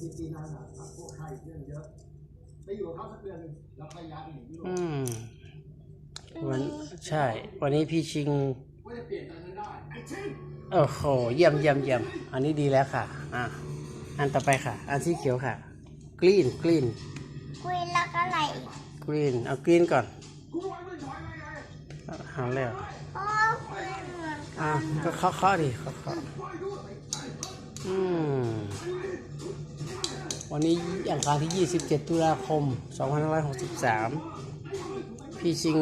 ปีปีนั้นอะพวกไข้เรื่องเยอะไปอยู่กับเขาสักเดือนหนึงแล้วค่อยย้ายไปอยู่ยุโรปอืมวันใช่ วันนี้พี่ชิงว่าจะเปลี่ยนตอนนั้นได้ไอ้ชินโอ้โห เยี่ยมเยี่ยมเยี่ยม อันนี้ดีแล้วค่ะ อะ อันต่อไปค่ะ อันสีเขียวค่ะ กรีน กรีน คุยแล้วก็อะไรกรีน เอากรีนก่อนกูไว้ไม่ถอยไปไงเอาแล้วพ่อคุยเหมือนอะก็เคาะเคาะดิเคาะเคาะอื วันนี้อังคารที่ 27 ตุลาคม 2563 พี่ชิง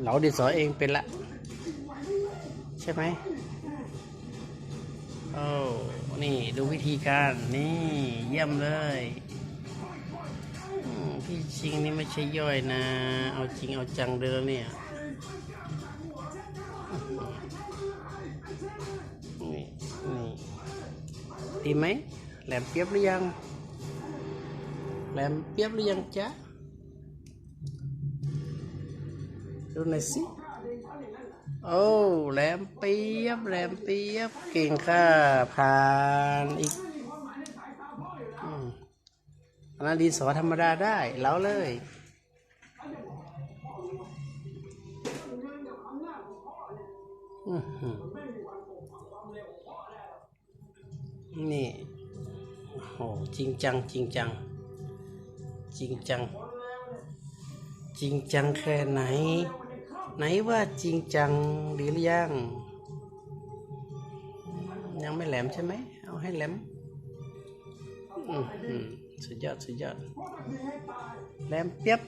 เหลาดินสอเองเป็นละ ใช่ไหมโอ้นี่ดูวิธีการนี่เยี่ยมเลยพี่ชิงนี่ไม่ใช่ย่อยนะ เอาจริงเอาจังเดินเนี่ยนี่นี่ดีไหมแหลมเปียบหรือยัง แหลมเปียบหรือยังจ๊ะดูหน่อยสิ โอ้แหลมเปียบแหลมเปียบ เก่งค่ะ ผ่านอีกอันนั้นดินสอธรรมดาได้ แล้วเลย นี่ โอ้จริงจัง จริงจัง จริงจัง จริงจังแค่ไหน ไหนว่าจริงจังหรือยังยังไม่แหลมใช่ไหมเอาให้แหลมสุดยอดสุดยอดแหลมเปียบ